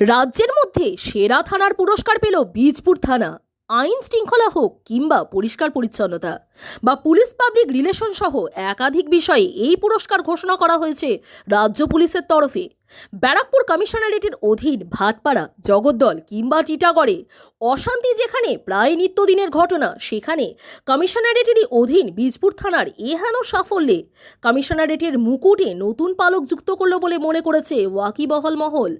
রাজ্যের মধ্যে সেরা থানার পুরস্কার পেল বীজপুর থানা। আইন শৃঙ্খলা হোক কিংবা পরিষ্কার পরিচ্ছন্নতা। বা পুলিশ পাবলিক রিলেশন সহ একাধিক বিষয়ে এই পুরস্কার ঘোষণা করা হয়েছে রাজ্য পুলিশের তরফে। ব্যারাকপুর কমিশনারেটের অধীন ভাতপাড়া জগদ্দল কিংবা টিটাগড়ে অশান্তি যেখানে প্রায় নিত্যদিনের ঘটনা, সেখানে কমিশনারেটেরই অধীন বীজপুর থানার এহেন সাফল্যে কমিশনারেটের মুকুটে নতুন পালক যুক্ত করল বলে মনে করেছে ওয়াকিবহল মহল।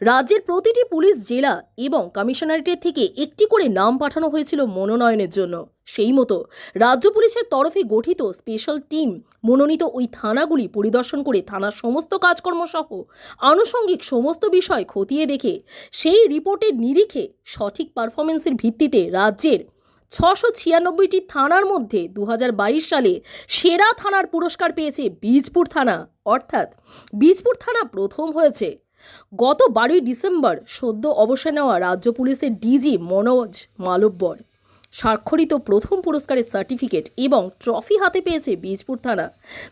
রাজ্যের প্রতিটি পুলিশ জেলা এবং কমিশনারেটের থেকে একটি করে নাম পাঠানো হয়েছিল মনোনয়নের জন্য। সেই মতো রাজ্য পুলিশের তরফে গঠিত স্পেশাল টিম মনোনীত ওই থানাগুলি পরিদর্শন করে থানার সমস্ত কাজকর্ম সহ আনুষঙ্গিক সমস্ত বিষয় খতিয়ে দেখে সেই রিপোর্টের নিরিখে সঠিক পারফরমেন্সের ভিত্তিতে রাজ্যের ছশো ছিয়ানব্বইটি থানার মধ্যে দু হাজার বাইশ সালে সেরা থানার পুরস্কার পেয়েছে বীজপুর থানা। অর্থাৎ বীজপুর থানা প্রথম হয়েছে। গত বারোই ডিসেম্বর সদ্য অবসর নেওয়া রাজ্য পুলিশের ডিজি মনোজ মালব্বর স্বাক্ষরিত প্রথম পুরস্কারের সার্টিফিকেট এবং ট্রফি হাতে পেয়েছে বীজপুর থানা।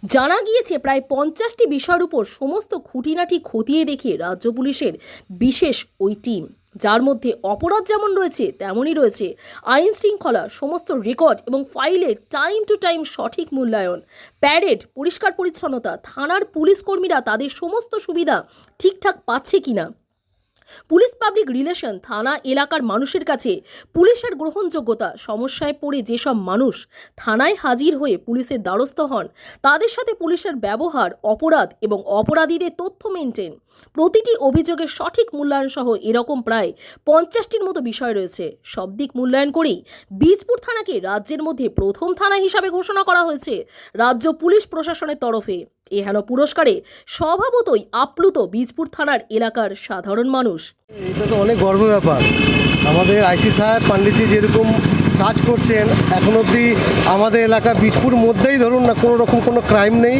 জানা গিয়েছে প্রায় পঞ্চাশটি বিষয়ের উপর সমস্ত খুঁটিনাটি খতিয়ে দেখে রাজ্য পুলিশের বিশেষ ওই টিম। যার মধ্যে অপরাধ যেমন রয়েছে, তেমনই রয়েছে আইন শৃঙ্খলা সমস্ত রেকর্ড এবং ফাইলে টাইম টু টাইম সঠিক মূল্যায়ন। প্যারেড পরিষ্কার পরিচ্ছন্নতা, থানার পুলিশ কর্মীরা তাদের সমস্ত সুবিধা ঠিকঠাক পাচ্ছে কিনা? পুলিশ পাবলিক রিলেশন থানা এলাকার মানুষের কাছে পুলিশের গ্রহণযোগ্যতা, সমস্যায় পড়ে যেসব মানুষ থানায় হাজির হয়ে পুলিশের দ্বারস্থ হন, তাদের সাথে পুলিশের ব্যবহার, অপরাধ এবং অপরাধীদের তথ্য মেনটেন প্রতিটি অভিযোগের সঠিক মূল্যায়ন সহ এরকম প্রায় পঞ্চাশটির মতো বিষয় রয়েছে। সব দিক মূল্যায়ন করেই বীজপুর থানাকে রাজ্যের মধ্যে প্রথম থানা হিসাবে ঘোষণা করা হয়েছে। রাজ্য পুলিশ প্রশাসনের তরফে। এহেন পুরস্কারে স্বভাবতই আপ্লুত বীজপুর থানার এলাকার সাধারণ মানুষ। এটা তো অনেক গর্ব ব্যাপার। আমাদের আইসি সাহেব পান্ডিতজি যেরকম কাজ করছেন এখন অবধি আমাদের এলাকা বীজপুর মধ্যেই ধরুন না কোনো রকম কোনো ক্রাইম নেই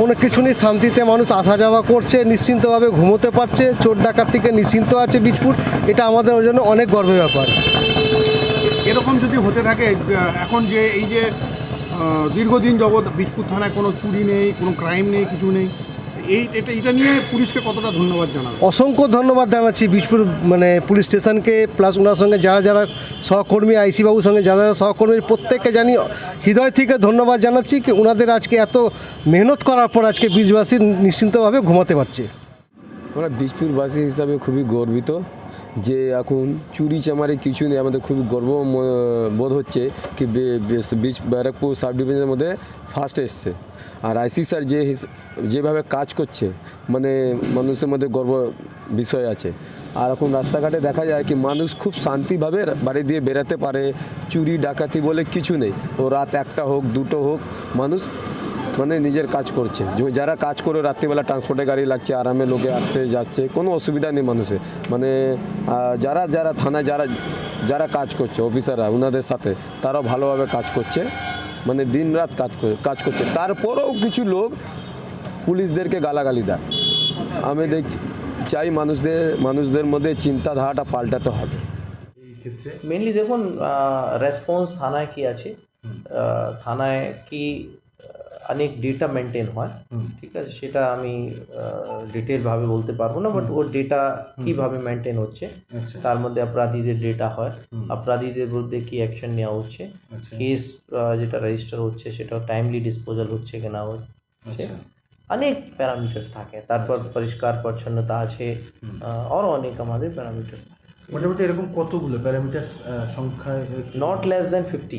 কোনো কিছু নেই শান্তিতে মানুষ আসা যাওয়া করছে নিশ্চিন্তভাবে ঘুমোতে পারছে চোর ডাকাত থেকে নিশ্চিন্ত আছে বীজপুর এটা আমাদের জন্য অনেক গর্বের ব্যাপার। এরকম যদি হতে থাকে এখন যে এই যে দীর্ঘদিন যাবৎ বীজপুর থানায় কোনো চুরি নেই কোনো ক্রাইম নেই কিছু নেই। এই এটা এটা নিয়ে পুলিশকে কতটা ধন্যবাদ জানাব অসংখ্য ধন্যবাদ জানাচ্ছি বীজপুর মানে পুলিশ স্টেশনকে প্লাস ওনার সঙ্গে যারা যারা সহকর্মী আইসি বাবুর সঙ্গে যারা যারা সহকর্মী প্রত্যেককে জানি হৃদয় থেকে ধন্যবাদ জানাচ্ছি কি ওনাদের আজকে এত মেহনত করার পর আজকে বীজবাসী নিশ্চিন্তভাবে ঘুমাতে পারছে। আমরা বীজপুরবাসী হিসাবে খুবই গর্বিত। যে এখন চুরি চামারি কিছু নেই, আমাদের খুবই গর্ব বোধ হচ্ছে কি বীজ ব্যারাকপুর সাব ডিভিশনের মধ্যে ফার্স্ট এসছে। আর আইসি স্যার যে যেভাবে কাজ করছে মানে মানুষের মধ্যে গর্ব বিষয় আছে। আর এখন রাস্তাঘাটে দেখা যায় কি মানুষ খুব শান্তিভাবে বাড়ি দিয়ে বেরাতে পারে, চুরি, ডাকাতি বলে কিছু নেই। ও রাত একটা হোক, দুটো হোক, মানুষ মানে নিজের কাজ করছে। যে- যারা কাজ করে রাত্রিবেলা ট্রান্সপোর্টে গাড়ি লাগছে আরামে লোকে আসছে যাচ্ছে কোনো অসুবিধা নেই মানুষের। মানে যারা যারা থানায় যারা যারা কাজ করছে অফিসাররা ওনাদের সাথে তারাও ভালোভাবে কাজ করছে। মানে দিন রাত কাজ করে- কাজ করছে। তারপরেও কিছু লোক পুলিশদেরকে গালাগালি দেয়। আমি দেখছি চাই মানুষদের মানুষদের মধ্যে চিন্তাধারাটা পাল্টাতে হবে। মেনলি দেখুন রেসপন্স থানায় কি আছে? থানায় কি অনেক ডেটা মেনটেন হয় ঠিক আছে? সেটা আমি ডিটেলভাবে বলতে পারব না বাট ওর ডেটা কীভাবে মেনটেন হচ্ছে তার মধ্যে অপরাধীদের ডেটা হয় অপরাধীদের বিরুদ্ধে কি অ্যাকশন নেওয়া হচ্ছে কেস যেটা রেজিস্টার হচ্ছে সেটা টাইমলি ডিসপোজাল হচ্ছে কি না হচ্ছে অনেক প্যারামিটার্স থাকে তারপর পরিষ্কার পরিচ্ছন্নতা আছে আরও অনেক আমাদের প্যারামিটার্স থাকে। মোটামুটি এরকম কতগুলো প্যারামিটার সংখ্যায়? Not less than fifty